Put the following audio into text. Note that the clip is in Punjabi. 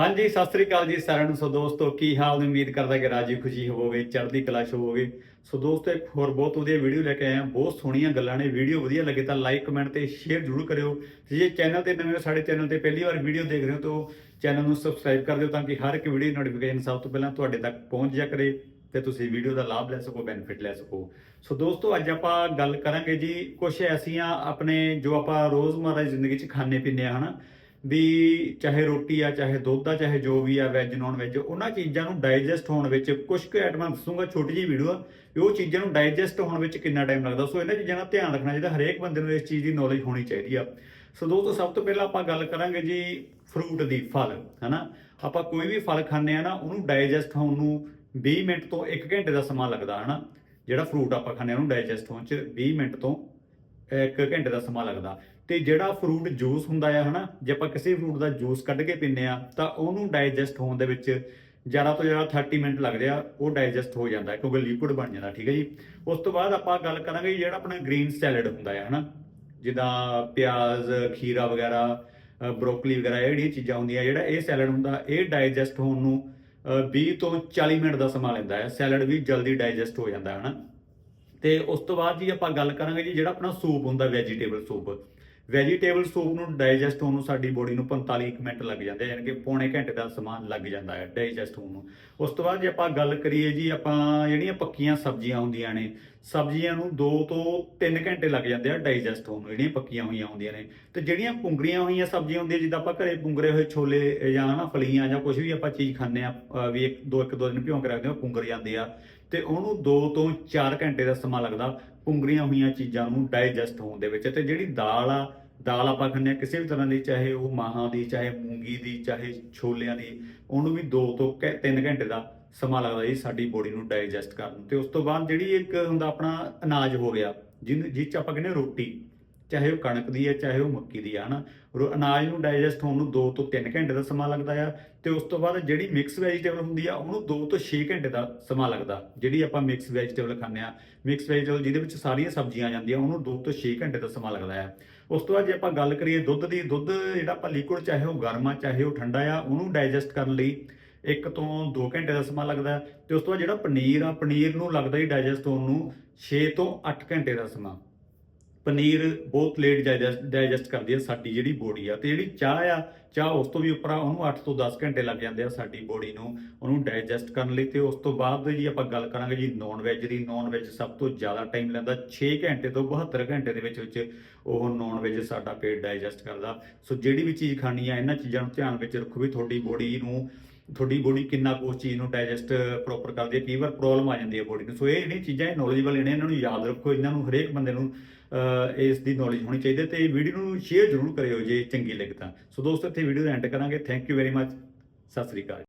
ਹਾਂਜੀ, ਸਤਿ ਸ੍ਰੀ ਅਕਾਲ ਜੀ ਸਾਰਿਆਂ ਨੂੰ। ਸੋ ਦੋਸਤੋ, ਕੀ ਹਾਲ ਨੇ? ਉਮੀਦ ਕਰਦਾ ਕਿ ਰਾਜੀ ਖੁਸ਼ੀ ਹੋਵੋਗੇ, ਚੜ੍ਹਦੀ ਕਲਾ ਚ ਹੋਵੋਗੇ। ਸੋ ਦੋਸਤੋ, ਇੱਕ ਹੋਰ ਬਹੁਤ ਵਧੀਆ ਵੀਡੀਓ ਲੈ ਕੇ ਆਏ ਹਾਂ। ਬਹੁਤ ਸੋਹਣੀਆਂ ਗੱਲਾਂ ਨੇ। ਵੀਡੀਓ ਵਧੀਆ ਲੱਗੇ ਤਾਂ ਲਾਈਕ ਕਮੈਂਟ ਤੇ ਸ਼ੇਅਰ ਜ਼ਰੂਰ ਕਰਿਓ। ਤੇ ਜੇ ਚੈਨਲ ਤੇ ਨਵੇਂ ਹੋ, ਸਾਡੇ ਚੈਨਲ ਤੇ ਪਹਿਲੀ ਵਾਰ ਵੀਡੀਓ ਦੇਖ ਰਹੇ ਹੋ, ਤਾਂ ਚੈਨਲ ਨੂੰ ਸਬਸਕ੍ਰਾਈਬ ਕਰ ਦਿਓ ਤਾਂ ਕਿ ਹਰ ਇੱਕ ਵੀਡੀਓ ਨੋਟੀਫਿਕੇਸ਼ਨ ਸਭ ਤੋਂ ਪਹਿਲਾਂ ਤੁਹਾਡੇ ਤੱਕ ਪਹੁੰਚ ਜਾ ਕਰੇ ਤੇ ਤੁਸੀਂ ਵੀਡੀਓ ਦਾ ਲਾਭ ਲੈ ਸਕੋ ਬੈਨੀਫਿਟ ਲੈ ਸਕੋ। ਸੋ ਦੋਸਤੋ, ਅੱਜ ਆਪਾਂ ਗੱਲ ਕਰਾਂਗੇ ਜੀ ਕੁਝ ਐਸੀਆਂ ਆਪਣੇ ਜੋ ਆਪਾਂ ਰੋਜ਼ਮਰਰਾ ਦੀ ਜ਼ਿੰਦਗੀ 'ਚ ਖਾਣੇ ਪੀਂਦੇ ਆ ਹਨਾ? ਵੀ ਚਾਹੇ ਰੋਟੀ ਆ, ਚਾਹੇ ਦੁੱਧ ਆ, ਚਾਹੇ ਜੋ ਵੀ ਆ ਵੈਜ ਨਾਨ ਵੈਜ ਉਹਨਾਂ ਚੀਜ਼ਾਂ ਨੂੰ ਡਾਈਜੈਸਟ ਹੋਣ ਵਿੱਚ ਕੁਝ ਕੁ ਆਈਟਮਾਂ ਦੱਸੂਗਾ ਛੋਟੀ ਜਿਹੀ ਵੀਡੀਓ ਆ, ਵੀ ਉਹ ਚੀਜ਼ਾਂ ਨੂੰ ਡਾਈਜੈਸਟ ਹੋਣ ਵਿੱਚ ਕਿੰਨਾ ਟਾਈਮ ਲੱਗਦਾ। ਸੋ ਇਹਨਾਂ ਚੀਜ਼ਾਂ ਦਾ ਧਿਆਨ ਰੱਖਣਾ ਚਾਹੀਦਾ, ਹਰੇਕ ਬੰਦੇ ਨੂੰ ਇਸ ਚੀਜ਼ ਦੀ ਨੌਲੇਜ ਹੋਣੀ ਚਾਹੀਦੀ ਆ। ਸੋ ਦੋਸਤੋ, ਸਭ ਤੋਂ ਪਹਿਲਾਂ ਆਪਾਂ ਗੱਲ ਕਰਾਂਗੇ ਜੀ ਫਰੂਟ ਦੀ, ਫਲ, ਹਨਾ? ਆਪਾਂ ਕੋਈ ਵੀ ਫਲ ਖਾਂਦੇ ਆ ਨਾ, ਉਹਨੂੰ ਡਾਈਜੈਸਟ ਹੋਣ ਨੂੰ 20 ਮਿੰਟ ਤੋਂ 1 ਘੰਟੇ ਦਾ ਸਮਾਂ ਲੱਗਦਾ, ਹਨਾ? ਜਿਹੜਾ ਫਰੂਟ ਆਪਾਂ ਖਾਂਦੇ ਆ, ਉਹਨੂੰ ਡਾਈਜੈਸਟ ਹੋਣ ਚ 20 ਮਿੰਟ ਤੋਂ 1 ਘੰਟੇ ਦਾ ਸਮਾਂ ਲੱਗਦਾ। ਤੇ ਜਿਹੜਾ ਫਰੂਟ ਜੂਸ ਹੁੰਦਾ ਆ ਹਨਾ ਜੇ ਆਪਾਂ ਕਿਸੇ ਫਰੂਟ ਦਾ ਜੂਸ ਕੱਢ ਕੇ ਪੀਂਦੇ ਆ ਤਾਂ ਉਹਨੂੰ ਡਾਈਜੈਸਟ ਹੋਣ ਦੇ ਵਿੱਚ ਜ਼ਿਆਦਾ ਤੋਂ ਜ਼ਿਆਦਾ 30 ਮਿੰਟ ਲੱਗਦੇ ਆ ਉਹ ਡਾਈਜੈਸਟ ਹੋ ਜਾਂਦਾ ਕਿਉਂਕਿ ਲਿਕੁਇਡ ਬਣ ਜਾਂਦਾ ਠੀਕ ਹੈ ਜੀ? ਉਸ ਤੋਂ ਬਾਅਦ ਆਪਾਂ ਗੱਲ ਕਰਾਂਗੇ ਜਿਹੜਾ ਆਪਣਾ ਗ੍ਰੀਨ ਸੈਲਡ ਹੁੰਦਾ ਹੈ ਹਨਾ? ਜਿੱਦਾਂ ਪਿਆਜ਼ ਖੀਰਾ ਵਗੈਰਾ ਬਰੋਕਲੀ ਵਗੈਰਾ ਇਹ ਜਿਹੜੀਆਂ ਚੀਜ਼ਾਂ ਹੁੰਦੀਆਂ ਜਿਹੜਾ ਇਹ ਸੈਲਡ ਹੁੰਦਾ ਇਹ ਡਾਈਜੈਸਟ ਹੋਣ ਨੂੰ ਅ, 20 ਤੋਂ 40 ਮਿੰਟ ਦਾ ਸਮਾਂ ਲੈਂਦਾ ਹੈ ਸੈਲਡ ਵੀ ਜਲਦੀ ਡਾਈਜੈਸਟ ਹੋ ਜਾਂਦਾ ਹੈ ਹਨਾ? ਤੇ ਉਸ ਤੋਂ ਬਾਅਦ ਜੀ ਆਪਾਂ ਗੱਲ ਕਰਾਂਗੇ ਜੀ ਜਿਹੜਾ ਆਪਣਾ ਸੂਪ ਹੁੰਦਾ ਵੈਜੀਟੇਬਲ ਸੂਪ। ਵੈਜੀਟੇਬਲ ਸੂਪ ਨੂੰ ਡਾਈਜੈਸਟ ਹੋਣ ਨੂੰ ਸਾਡੀ ਬੋਡੀ ਨੂੰ 45 ਕੁ ਮਿੰਟ ਲੱਗ ਜਾਂਦੇ ਆ, ਯਾਨੀ ਕਿ ਪੌਣੇ ਘੰਟੇ ਦਾ ਸਮਾਨ ਲੱਗ ਜਾਂਦਾ ਹੈ ਡਾਈਜੈਸਟ ਹੋਣ ਨੂੰ। ਉਸ ਤੋਂ ਬਾਅਦ ਜੇ ਆਪਾਂ ਗੱਲ ਕਰੀਏ ਜੀ ਆਪਾਂ ਜਿਹੜੀਆਂ ਪੱਕੀਆਂ ਸਬਜ਼ੀਆਂ ਹੁੰਦੀਆਂ ਨੇ, ਸਬਜ਼ੀਆਂ ਨੂੰ 2 ਤੋਂ 3 ਘੰਟੇ ਲੱਗ ਜਾਂਦੇ ਆ ਡਾਈਜੈਸਟ ਹੋਣ ਨੂੰ, ਜਿਹੜੀਆਂ ਪੱਕੀਆਂ ਹੋਈਆਂ ਹੁੰਦੀਆਂ ਨੇ। ਤੇ ਜਿਹੜੀਆਂ ਪੁੰਗਰੀਆਂ ਹੋਈਆਂ ਸਬਜ਼ੀਆਂ ਹੁੰਦੀਆਂ, ਜਿੱਦਾਂ ਆਪਾਂ ਘਰੇ ਪੁੰਗਰੇ ਹੋਏ ਛੋਲੇ ਜਾਂ ਨਾ ਫਲੀਆਂ ਜਾਂ ਕੁਝ ਵੀ ਆਪਾਂ ਚੀਜ਼ ਖਾਂਦੇ ਆ ਵੀ ਇੱਕ, ਦੋ ਇੱਕ, ਦੋ ਦਿਨ ਭਿਉਂ ਕੇ ਰੱਖਦੇ ਆ ਉਹ ਪੁੰਗਰ ਜਾਂਦੇ ਆ। ਤੇ ਉਹਨੂੰ 2 ਤੋਂ 4 ਘੰਟੇ ਦਾ ਸਮਾਂ ਲੱਗਦਾ ਪੁੰਗਰੀਆਂ ਹੋਈਆਂ ਚੀਜ਼ਾਂ ਨੂੰ ਡਾਈਜੈਸਟ ਹੋਣ ਦੇ ਵਿੱਚ ਤੇ ਜਿਹੜੀ ਦਾਲ ਆ, ਦਾਲ ਆਪਾਂ ਖਾਂਦੇ ਆ ਕਿਸੇ ਵੀ ਤਰ੍ਹਾਂ ਦੀ, ਚਾਹੇ ਉਹ ਮਾਹਾਂ ਦੀ, ਚਾਹੇ ਮੂੰਗੀ ਦੀ, ਚਾਹੇ ਛੋਲਿਆਂ ਦੀ, ਉਹਨੂੰ ਵੀ 2 ਤੋਂ 3 ਘੰਟੇ ਦਾ ਸਮਾਂ ਲੱਗਦਾ ਜੀ ਸਾਡੀ ਬੋਡੀ ਨੂੰ ਡਾਈਜੈਸਟ ਕਰਨ ਨੂੰ। ਤੇ ਉਸ ਤੋਂ ਬਾਅਦ ਜਿਹੜੀ ਇੱਕ ਹੁੰਦਾ ਆਪਣਾ ਅਨਾਜ ਹੋ ਗਿਆ, ਜਿਹਨੂੰ, ਜਿਹ ਚ ਆਪਾਂ ਕਹਿੰਦੇ ਆ ਰੋਟੀ। ਚਾਹੇ ਉਹ ਕਣਕ ਦੀ ਹੈ, ਚਾਹੇ ਉਹ ਮੱਕੀ ਦੀ ਹੈ, ਹਨਾ? ਰੋ- ਅਨਾਜ ਨੂੰ ਡਾਈਜੈਸਟ ਹੋਣ ਨੂੰ 2 ਤੋਂ 3 ਘੰਟੇ ਦਾ ਸਮਾਂ ਲੱਗਦਾ ਆ ਤੇ ਉਸ ਤੋਂ ਬਾਅਦ ਜਿਹੜੀ ਮਿਕਸ ਵੈਜੀਟੇਬਲ ਹੁੰਦੀ ਆ, ਉਹਨੂੰ 2 ਤੋਂ 6 ਘੰਟੇ ਦਾ ਸਮਾਂ ਲੱਗਦਾ, ਜਿਹੜੀ ਆਪਾਂ ਮਿਕਸ ਵੈਜੀਟੇਬਲ ਖਾਂਦੇ ਆ। ਮਿਕਸ ਵੈਜੀਟੇਬਲ ਜਿਹਦੇ ਵਿੱਚ ਸਾਰੀਆਂ ਸਬਜ਼ੀਆਂ ਆ ਜਾਂਦੀਆਂ, ਉਹਨੂੰ 2 ਤੋਂ 6 ਘੰਟੇ ਦਾ ਸਮਾਂ ਲੱਗਦਾ ਆ। ਉਸ ਤੋਂ ਬਾਅਦ ਜੇ ਆਪਾਂ ਗੱਲ ਕਰੀਏ ਦੁੱਧ ਦੀ, ਦੁੱਧ ਜਿਹੜਾ ਆਪਾਂ ਲਿਕੁਇਡ ਚਾਹੇ ਉਹ ਗਰਮ ਆ, ਚਾਹੇ ਉਹ ਠੰਡਾ ਆ, ਉਹਨੂੰ ਡਾਈਜੈਸਟ ਕਰਨ ਲਈ ਇੱਕ ਤੋਂ 2 ਘੰਟੇ ਦਾ ਸਮਾਂ ਲੱਗਦਾ ਹੈ ਤੇ ਉਸ ਤੋਂ ਬਾਅਦ ਜਿਹੜਾ ਪਨੀਰ ਆ, ਪਨੀਰ ਨੂੰ ਲੱਗਦਾ ਹੀ ਡਾਈਜੈਸਟ ਹੋਣ ਨੂੰ 6 ਤੋਂ 8 ਘੰਟੇ ਦਾ ਸਮਾਂ। ਪਨੀਰ ਬਹੁਤ ਲੇਟ ਡਾਈਜੈਸਟ ਕਰਦੀ ਹੈ ਸਾਡੀ ਜਿਹੜੀ ਬੋਡੀ ਆ। ਤੇ ਜਿਹੜੀ ਚਾਹ ਆ, ਚਾਹ ਉਸ ਤੋਂ ਵੀ ਉੱਪਰ ਆ, ਉਹਨੂੰ 8 ਤੋਂ 10 ਘੰਟੇ ਲੱਗ ਜਾਂਦੇ ਆ ਸਾਡੀ ਬੋਡੀ ਨੂੰ, ਉਹਨੂੰ ਡਾਈਜੈਸਟ ਕਰਨ ਲਈ। ਤੇ ਉਸ ਤੋਂ ਬਾਅਦ ਜੀ ਆਪਾਂ ਗੱਲ ਕਰਾਂਗੇ ਜੀ ਨੌਨ ਵੈਜ ਦੀ। ਨੌਨ ਵੈਜ ਸਭ ਤੋਂ ਜ਼ਿਆਦਾ ਟਾਈਮ ਲੈਂਦਾ 6 ਘੰਟੇ ਤੋਂ 72 ਘੰਟੇ ਦੇ ਵਿੱਚ ਵਿੱਚ ਉਹ ਨੌਨ ਵੈਜ ਸਾਡਾ ਪੇਟ ਡਾਈਜੈਸਟ ਕਰਦਾ। ਸੋ ਜਿਹੜੀ ਵੀ ਚੀਜ਼ ਖਾਣੀ ਆ, ਇਹਨਾਂ ਚੀਜ਼ਾਂ ਨੂੰ ਧਿਆਨ ਵਿੱਚ ਰੱਖੋ ਵੀ ਤੁਹਾਡੀ ਬੋਡੀ ਨੂੰ ਤੁਹਾਡੀ ਬੋਡੀ ਕਿੰਨਾ ਕੁ ਉਸ ਚੀਜ਼ ਨੂੰ ਡਾਈਜੈਸਟ ਪ੍ਰੋਪਰ ਕਰਦੀ ਹੈ, ਕਈ ਵਾਰ ਪ੍ਰੋਬਲਮ ਆ ਜਾਂਦੀ ਹੈ ਬੋਡੀ ਨੂੰ। ਸੋ ਇਹ ਜਿਹੜੀਆਂ ਚੀਜ਼ਾਂ ਇਹ ਨੌਲੇਜਬਲ ਨੇ, ਇਹਨਾਂ ਨੂੰ ਯਾਦ ਰੱਖੋ, ਇਹਨਾਂ ਨੂੰ ਹਰੇਕ ਬੰਦੇ ਨੂੰ ਇਸ ਦੀ ਨੌਲੇਜ ਹੋਣੀ ਚਾਹੀਦੀ ਹੈ ਤੇ ਵੀਡੀਓ ਨੂੰ ਸ਼ੇਅਰ ਜ਼ਰੂਰ ਕਰਿਓ ਜੇ ਚੰਗੀ ਲੱਗੇ ਤਾਂ। ਸੋ ਦੋਸਤੋ, ਇੱਥੇ ਵੀਡੀਓ ਦਾ ਐਂਡ ਕਰਾਂਗੇ। ਥੈਂਕ ਯੂ ਵੈਰੀ ਮੱਚ ਸਤਿ ਸ੍ਰੀ ਅਕਾਲ।